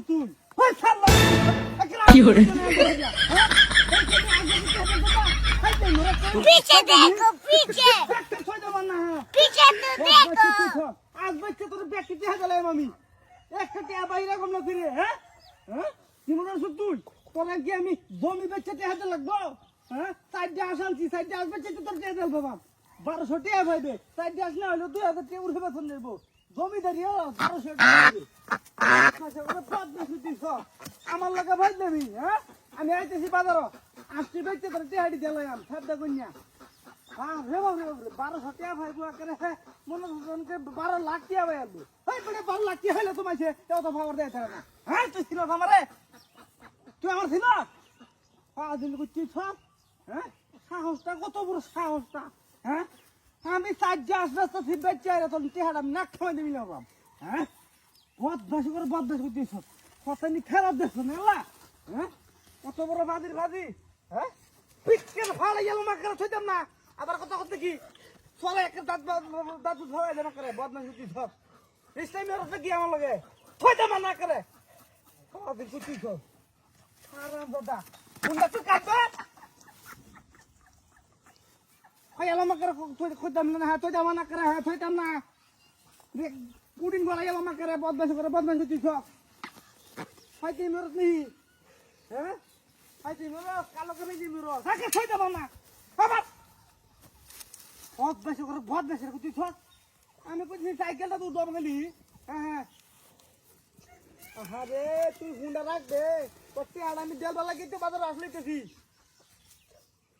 তুই পিছে দেখো, পিছে। পিছে তো দেখো। আজ বাচ্চা তোর ব্যাকি আমি একটা টিয়া বাইরে কম না ফিরে হ্যাঁ হ্যাঁ কি মনে হচ্ছে তুই তোরা কি আমি জমি বেচে টিয়া হাতে লাগবো হ্যাঁ সাইডে আসালছি সাইডে আসবে বারোশো টিয়া ভাইবে সাইডে আসলে হলো দুই হাজার টিয়া উঠে বেতন নেব। জমিদারি বারোশো টিয়া আমার লাগা দেবি হ্যাঁ? আমি আইতেছি বাজারও। আসছি বেচতে তোর টিয়াটি দিলাম ফেরদা কন্যা বারোশো টিয়া ভাই বুয়া করে হ্যাঁ, মনে বারো লাখ টিয়া ভাই আসব এই বলে বারো লাখ টিয়া হইলে তোমার সে এত খবর দেয় থাকে না। হ্যাঁ তুই ছিল আমারে? তুই আমার ছিল? পাঁচ দিন করছিস সব হ্যাঁ? সাহসটা কত বড় সাহসটা হ্যাঁ? আমি সাহায্য আসতে আসতে ঠিক বেঁচে আরে তোর টেহারা নাক খাওয়াই দিবি না হ্যাঁ? বদমাস করে বদমাস করছিস কথা নি খারাপ দেখছ না? হ্যাঁ? কত বড় বাজির বাজি হ্যাঁ? পিকের ফাড়ে গেল, মা করে থইতাম না? আবার কথা কথা কি? চলে একটা দাঁত দাঁত ধরে যেন করে বদমাস করছিস সব রিস্তাই মেরে কি আমার লগে। থইতাম না করে সারাদিন করছিস সব আরাম দাদা কোনটা তুই কাটবে याला मग करा थोडे खुद दमलं हा तो जमा ना करा हा थोडे दमना कुठून बोला याला मग करा बदमाश करा बदमाश होती शॉक फायती मिरत नाही फायती मिरत कालो करायची मिरत हा काय थोडे दमा ना हा बाप बहुत बेशक कर बहुत बेशक होती शॉक আমি কইছি সাইকেলটা তুই দম গেলি হ্যাঁ হ্যাঁ রে তুই হুন্ডা রাখ দে প্রত্যেক আর আমি দেড় বেলা কিন্তু বাজার আসলে দেখি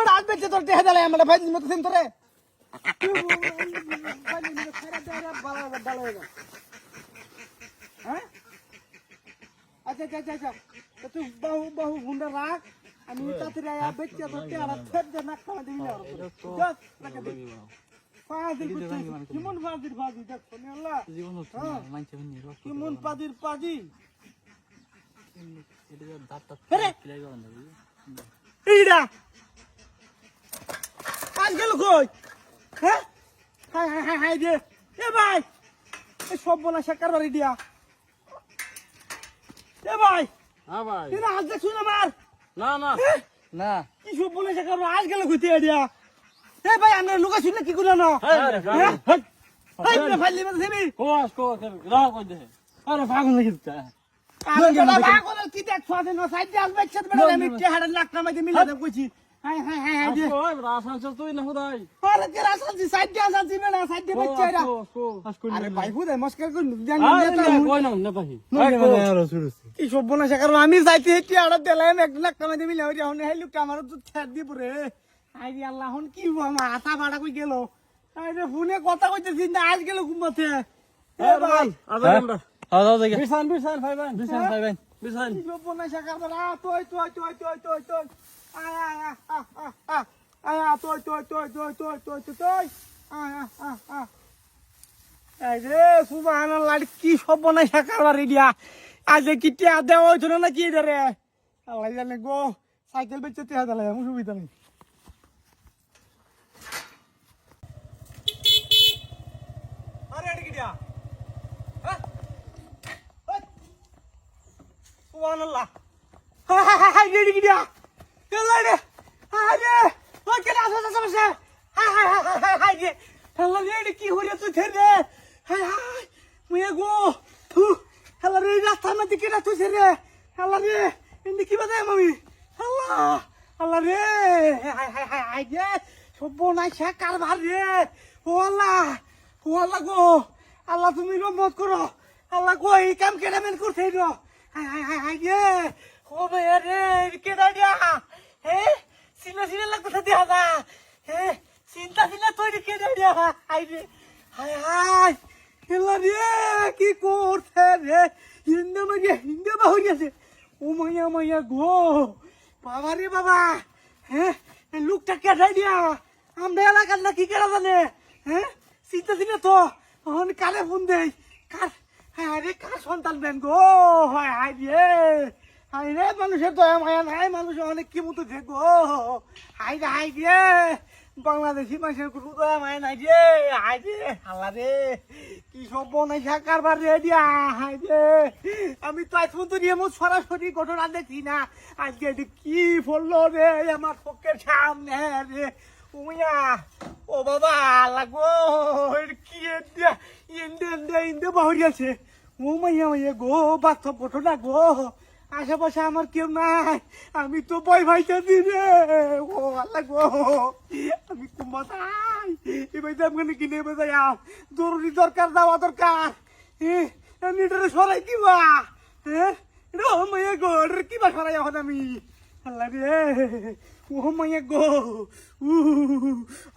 বেড়া আজ বেড়ছে তোর টেহে দিলে আমরা ভাই মতো সিম তোরে? আচ্ছা আচ্ছা আচ্ছা তুই বহু বহু হুন্ডা রাখ আমি তাতে বেচে তোর টেহারা থেপ দে নাক খাওয়া দিবি না কেমন পাদির পাদি দেখো কেমন পাদির পাদি এটা দাঁত দাঁত আরে! গেল কই? হ্যাঁ? হাই হাই হাই হাই দে এ ভাই এই সব বলা শেখার বাড়ি দিয়া। এ ভাই হ্যাঁ ভাই। তুই না আজ দেখছুন আমার না না। হ্যাঁ? না। কি সব বলে শেখার আজ গেল কইতে দিয়া এ ভাই আমরা লুকা শুনলে কি করল না? আরে হ্যাঁ? রে ফাইলি মধ্যে সেবি কোস কো রাহ কই দে। আরে পাগল নাকি তা আমি বলা বাগল কি দেখ ফাদে না সাইড দিয়ে আসবে একসাথে বেড়া আমি টেহাড়া লাখ নামাইতে মিলে দেব কইছি। আমি যাইতে হেঁটে আড়া দিলাম এক লাখ টাকা দিবি সেই লোকটা আমার খ্যাত দিয়ে পরে আই আল্লাহ কি আতা ভাড়া কই গেল? ফোনে কথা কইতে চিন্তা আজ গেল ঘুমাতে বিশান বিশান ভাই। বিশান ভাই বিশান বিশান তুই তুই তুই তুই তুই। Toi, toi, toi, toi, toi, toi, toi, toi. রে সুবাহান লাড়ি কি সব বনাই সাকার বাড়ি দিয়া আজ কি টিয়া দেওয়া হইতো না কি এটা রে আল্লাহ জানে গো সাইকেল বেচতে টিয়া দেওয়া আমার সুবিধা নেই আরে এটা কি টিয়া সুবাহান আল্লাহ হা হা হা হা এটা কি টিয়া কেলা রে হাই রে ওই কেলা আসা সমস্যা হাই হাই হাই হাই হাই রে আল্লাহ রে কি হইরে তুই রে হাই হাই মুয়ে গো থু আল্লাহ রে রাস্তার মধ্যে কেটা তুই রে আল্লাহ রে এমনি কি বাজায় মামি আল্লাহ আল্লাহ রে হাই হাই হাই হাই রে সর্বনাশ কারবার রে ও আল্লাহ ও আল্লাহ গো আল্লাহ তুমি রহমত করো আল্লাহ গো এই কাম কেডা মেন করছে রে হাই হাই হাই হাই রে ও রে কেডা দিয়া হে, সিনা সিনা লাগতে দিয়া যা হে, চিন্তা চিন্তা তৈরি কেডা দিয়া হাই রে, হাই হাই। এলা রে, কি করছে রে? ইন্দে মাইয়া ইন্দে বাহু গেছে। ও মাইয়া মাইয়া গো। বাবা রে বাবা। হ্যাঁ এই লোকটা কেটাই দিয়া? আমরা এলাকার না কি করা জানে? হ্যাঁ চিন্তা দিনে তো। এখন কালে ফোন দেই? কার? হ্যাঁ রে, কার সন্তান বেন গো? হায় হায় রে। হায় রে মানুষের দয়া মায়া নাই, মানুষ অনেক কি মতো গো হায় রে হায় রে। বাংলাদেশি মানুষের কোনো দয়া মায়া নাই রে হায় রে আল্লাহ রে। কি সব বনাইছা কারবার রে, দিয়া, হায় রে। আমি তো আজ পর্যন্ত এমন সরাসরি ঘটনা দেখি না। আজকে এটা কি বলল রে, আমার পক্ষের সামনে রে। উমিয়া, ও বাবা লাগো কি ইন্দে ইন্দে ইন্দে বাহরি আছে। ও মাইয়া গো বাচ্চা ঘটনা গো। আশেপাশে আমার কেউ নাই। আমি তো ভয় ভাইতেছি রে। ও, আল্লাহ গো। আমি কুম্বাতাই এবার আমি কিনে বেজাই জরুরি দরকার, যাওয়া দরকার। নিটারে সরাই কিবা হ্যাঁ এটা ও মাইয়া গো এটা কিবা সরাই এখন আমি? আল্লাহ রে। ও মাইয়া গো। উ,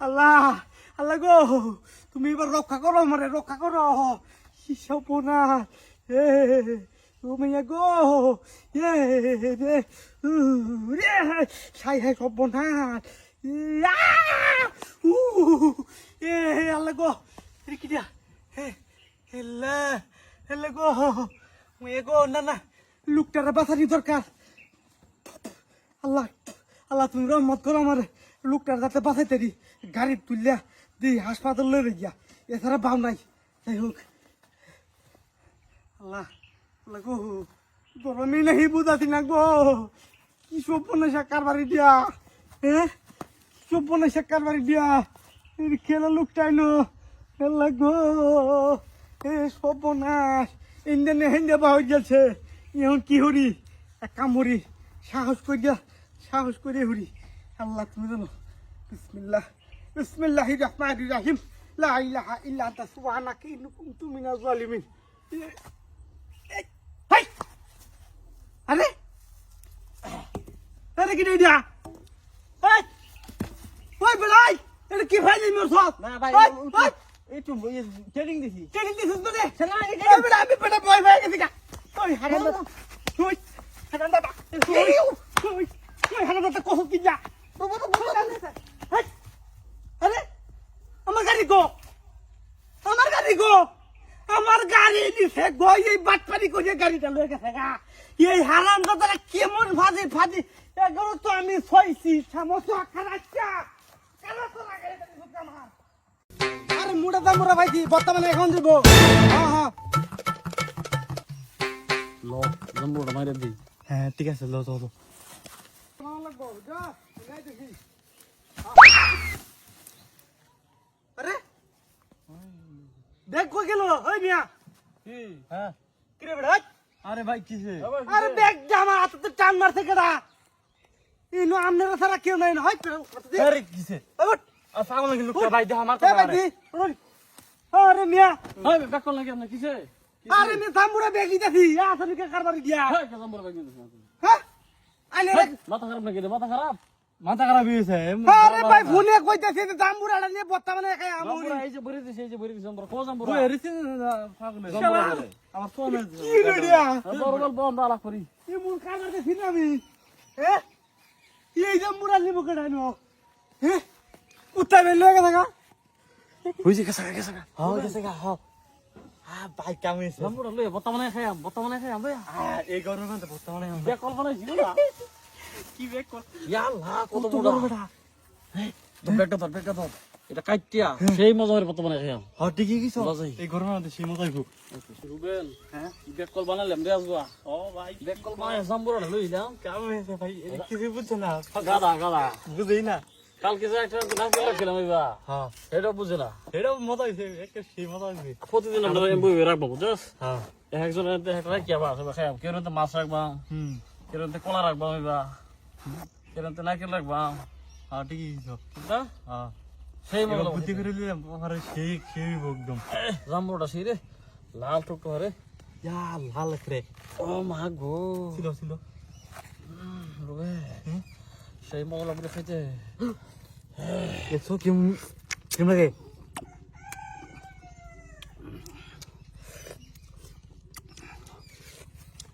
আল্লাহ আল্লাহ গো। তুমি এবার রক্ষা করো আমারে, রক্ষা করো। হিসাব না এ মাইয়া গো, এ রে সাই হাই সব না উ, এ আল্লাহ গো রে কি দিয়া? হে, হেল্লা হেল্লা গো মাইয়া গো, না না, লোকটারে বাঁচানি দরকার? আল্লাহ আল্লাহ, তুমি রহমত করো আমার লোকটার যাতে বাঁচাইতে দি। গাড়ি তুললিয়া দি, হাসপাতাল লয়ে গিয়া। এছাড়া বাউ নাই। যাই হোক। আল্লাহ। নাহি বুঝাছি না গো। কি সব কারবারি দিয়া হ্যাঁ সব বনাইসা কারবারি দিয়া খেলা লোকটাই নো আল্লাহ গো, এ সব বনাস ইন্ডিয়ানে হিন্দে বাহু গেছে। এখন কি হরি? এক কাম হরি, সাহস করে দিয়া সাহস করে হরি। আল্লাহ, তুমি জানো, বিসমিল্লাহ বিসমিল্লাহ রহমান রাহিম। লা ইলাহা ইল্লা আনতা সুবহানাকা ইন্নী কুনতু মিনাজ জালিমিন এই, হেই! আরে আরে কি দিয়া এই ওই বেলাই এটা কি ভাই মোর সব না ভাই একটু ট্রেনিং দিছি ট্রেনিং দিছিস তো দে এই বেটা আমি পেটে ভয় ভয় গেছি গা ওই হারাম দাদা ওই দাদা ওই ওই ওই হারাম দাদা কহ কি যা বাবা তো হেই! আরে আমার গাড়ি গো আমার গাড়ি গো আমার গাড়ি দিছে গো এই বাটপারি করে গাড়িটা লয়ে গেছে গা এই হারাম দাদা কেমন ভাজি ভাজি এগুলো তো আমি ছয়ছি সমস্যা খারাচ্ছা কেন তো লাগে এটা দিছে আমার আরে মুড়া দাম মুড়া ভাইজি বর্তমানে এখন দিব। হ্যাঁ হ্যাঁ। ল জম্বুটা মাইরে দিই হ্যাঁ ঠিক আছে লো তো আরে ব্যাগ কই গেল? ওই মিয়া। কি? হ্যাঁ। বেড়া আরে ভাই কিসে আরে ব্যাগ জামা হাতে টান মারছে কেডা? ইনো আমনেরা কেউ নাই না। হয় আরে কিসে? আসসালামু আলাইকুম লোকটা ভাই দেখ আমার এ ভাই আরে মিয়া। ভাই ব্যাক করলেন কি আরে মিয়া আসলে কারবারি দিয়া হ্যাঁ হ্যাঁ? আইলে মাথা খারাপ নাকি মাথা খারাপ? মাথা খারাপ হয়েছে আরে ভাই ফোনে কইতাছে যে জাম্বুরাটা নিয়ে বর্তমানে একাই আমুরি। এই যে বরে দিছে এই যে বরে দিছে জম্বুরা। কো জম্বুরা? আমার ফোন কি রেডিয়া বড় বল বন্ধ আলাপ করি। এই মুন কামার দেখি না আমি। হ্যাঁ এই জাম্বুরা নিব কেডানো হ্যাঁ উত্তা বেল লয়ে গেছে গা। হইছে গেছে গেছে হ্যাঁ গেছে গা হ্যাঁ আ ভাই কামিছে জম্বুরা লই বর্তমানে খাইয়াম বর্তমানে ভাই এই গরমের মধ্যে বর্তমানে ব্যাক কল্পনা ছিল না কি বেক কর ইয়া আল্লাহ কত বড় বড় বেটা তো ধর ব্যাগটা ধর এটা কাইটিয়া। সেই মজা করে বর্তমানে খাইয়াম। হ্যাঁ ঠিকই কিছু লজাই। এই গরমের মধ্যে সেই মজাই খুব। রুবেল হ্যাঁ? ব্যাগ কল বানালাম রে আসবা ও ভাই। ব্যাগ কল বানাই জম্বুরা লইলাম কামিছে ভাই এটা কিছু বুঝছে না। গাদা গাদা। বুঝেই না। কালকে যে একটা নাচ রাখছিলাম এবার হ্যাঁ। এটা বুঝে না। এটাও মজা হয়েছে একটা সেই মজা হয়েছে প্রতিদিন আমরা বই রাখব বুঝছ হ্যাঁ। একজন একটা রাখিয়া বা খাই কেউ রাতে মাছ রাখবা হুম। কেউ কলা রাখবা হইবা কেউ নারকেল রাখবা। হ্যাঁ ঠিকই কিছু ঠিক না? হ্যাঁ। সেই মজা এবার বুদ্ধি করে নিলাম আরে সেই সেই একদম জাম্বুরটা সেই রে লাল টুকটো রে ইয়া লাল করে। ও মা গো। ছিল ছিল। রুবে সেই মজা লাগবে খাইতে দেখছ কেমন কেমন লাগে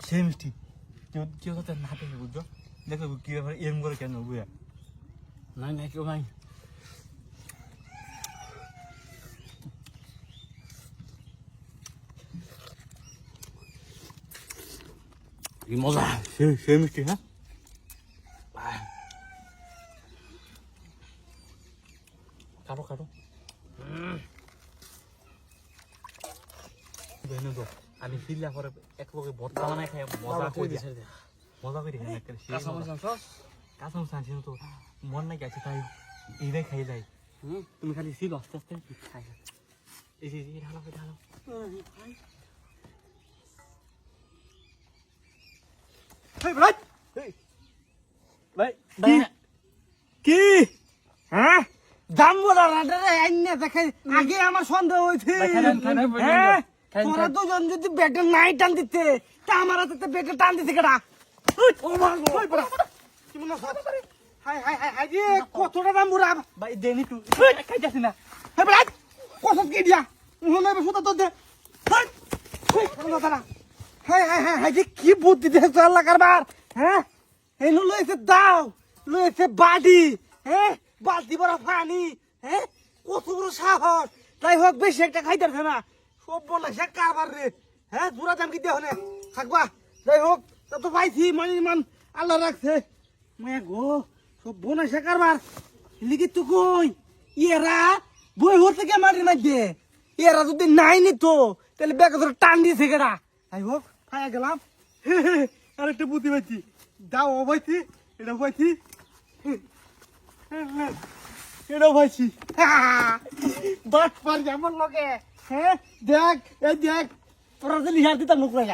সেই মিষ্টি। কেউ কেউ না দেখে বুঝছ? দেখো কি ব্যাপার এরম করে কেন বুঝা নাই নাই কেউ নাই। কি মজা সেই মিষ্টি হ্যাঁ কাটো কাটো আমি ফিরলা পরে এক লগে ভর্তা বানাই খাই মজা করে দিয়া মজা করে খাই কাঁচা মরিচ আনছস? কাঁচা মরিচ আনছি তো মন নাই গেছে তাই এইটাই খাই যাই তুমি খালি ছিল আস্তে আস্তে খাই এই ঢালো ঢালো কি কি হ্যাঁ দাম বলা রাডারে আইনা দেখে আগে আমার সন্দেহ হ্যাঁ খান, তোরা দুজন যদি ব্যাটে নাই টান দিতে তা আমার হাতে ব্যাটে টান দিতে কেডা ও মা গো কি মনে হয় হাই হাই হাই কতটা দাম বুড়া ভাই দেনি তুই খাইতাছি না হে ভাই কত কি দিয়া মনে সুতা তো দে হাই হাই না হাই হাই হাই হাই যে কি বুদ্ধি দেখছ আল্লাহ কারবার হ্যাঁ? এই লইছে দাও লইছে বাড়ি হ্যাঁ? বালতি বড় পানি হ্যাঁ? কত বড় সাহস। তাই হোক, বেশি একটা খাইতেছে না। সব বলে সে কারবার রে হ্যাঁ? জোড়া দাম কি দেহ থাকবা। যাই হোক, তা তো পাইছি মানে মান আল্লাহ রাখছে। মে গো, সব বোনা সে কারবার। লিখি তো কই? এরা বই হতে কে মাটির মধ্যে এরা যদি নাই নিত, তাহলে ধরে টান দিয়েছে কেডা যাই হোক খাইয়া গেলাম। আর একটা বুদ্ধি পাইছি। দাও, ও এটা পাইছি। এটা পাইছি। বাট পার যেমন লোকে। হ্যাঁ দেখ, এই দেখ, তোরা যে লিহার দিতাম নুকরা